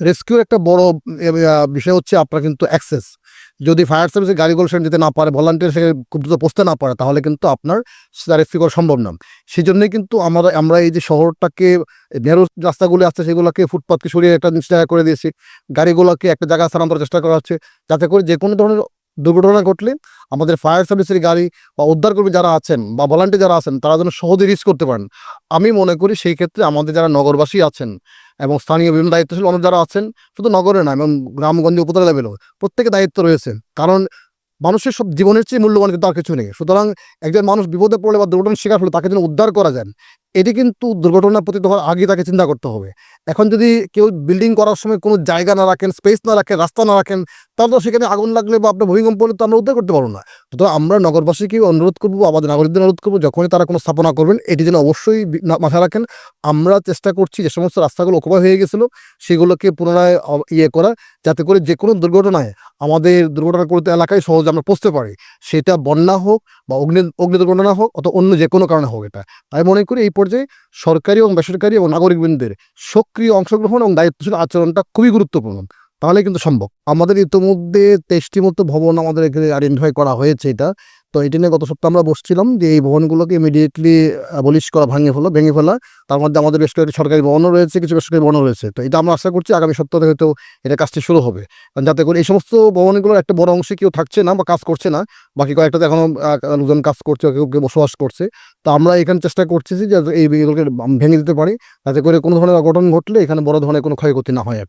রেস্কিউর একটা বড় বিষয় হচ্ছে আপনার কিন্তু অ্যাক্সেস যদি ফায়ার সার্ভিসের গাড়িগুলো সেখানে যেতে না পারে ভলান্টিয়ার সেখানে খুব দ্রুত পৌঁছতে না পারে, তাহলে কিন্তু আপনার রেস্কিউ করা সম্ভব না। সেই জন্যই কিন্তু আমরা আমরা এই যে শহরটাকে নেরো রাস্তাগুলি আছে, সেগুলোকে ফুটপাথকে সরিয়ে একটা জায়গা করে দিয়েছি। গাড়িগুলোকে একটা জায়গায় স্থানান্তর চেষ্টা করা হচ্ছে, যাতে করে যে কোনো ধরনের দুর্ঘটনা ঘটলে আমাদের ফায়ার সার্ভিসের গাড়ি বা উদ্ধারকর্মী যারা আছেন বা ভলান্টিয়ার যারা আছেন, তারা যেন সহজে রিচ করতে পারেন। আমি মনে করি সেই ক্ষেত্রে আমাদের যারা নগরবাসী আছেন এবং স্থানীয় বিভিন্ন দায়িত্বশীল মানুষ যারা আছেন, শুধু নগরে না, এবং গ্রামগঞ্জে উপজেলা লেভেলেও প্রত্যেকে দায়িত্ব রয়েছে। কারণ মানুষের সব জীবনের চেয়ে মূল্যবান কিন্তু আর কিছু নেই। সুতরাং একজন মানুষ বিপদে পড়লে বা দুর্ঘটনার শিকার হলে তাকে যেন উদ্ধার করা যায়, এটি কিন্তু দুর্ঘটনা পতিত হওয়ার আগে তাকে চিন্তা করতে হবে। এখন যদি কেউ বিল্ডিং করার সময় কোনো জায়গা না রাখেন স্পেস না রাখেন, রাস্তা না রাখেন, তাহলে তো সেখানে আগুন লাগলে বা আপনার ভূমিকম্প হলে তো আমরা উদ্ধার করতে পারব না। সুতরাং আমরা নগরবাসীকে অনুরোধ করব, আমাদের নাগরিকদের অনুরোধ করব, যখনই তারা কোনো স্থাপনা করবেন, এটি যেন অবশ্যই মাথায় রাখেন। আমরা চেষ্টা করছি যে সমস্ত রাস্তাগুলো অকুপায় হয়ে গেছিল, সেগুলোকে পুনরায় ইয়ে করা, যাতে করে যে কোনো দুর্ঘটনায় আমাদের দুর্ঘটনা করতে এলাকায় সহজে আমরা পৌঁছতে পারি। সেটা বন্যা হোক বা অগ্নি অগ্নি দুর্ঘটনা হোক, অথবা অন্য যে কোনো কারণে হোক এটা। আমি মনে করি এই পর্যায়ে সরকারি এবং বেসরকারি এবং নাগরিকবৃন্দের সক্রিয় অংশগ্রহণ এবং দায়িত্বশীল আচরণটা খুবই গুরুত্বপূর্ণ। তাহলে কিন্তু সম্ভব। আমাদের ইতিমধ্যে তেইশটি মতো ভবন আমাদের এখানে আইডেন্টিফাই করা হয়েছে এটা। তো এটি নিয়ে গত সপ্তাহে আমরা বসছিলাম যে এই ভবনগুলোকে ইমিডিয়েটলি অবলিশ করা ভাঙে ফেলা ভেঙে ফেলা। তার মধ্যে আমাদের বেশ কয়েকটি সরকারি ভবনও রয়েছে কিছু বেসরকারি ভবনও রয়েছে। তো এটা আমরা আশা করছি আগামী সপ্তাহে হয়তো এটা কাজটি শুরু হবে। যাতে করে এই সমস্ত ভবনগুলোর একটা বড় অংশে কেউ থাকছে না বা কাজ করছে না বাকি কয়েকটাতে এখনও আহ, লোকজন কাজ করছে কেউ কেউ বসবাস করছে। তো আমরা এখানে চেষ্টা করছি যে এই ভেঙে দিতে পারি। যাতে করে কোনো ধরনের অঘটন ঘটলে এখানে বড় ধরনের কোনো ক্ষয়ক্ষতি না হয়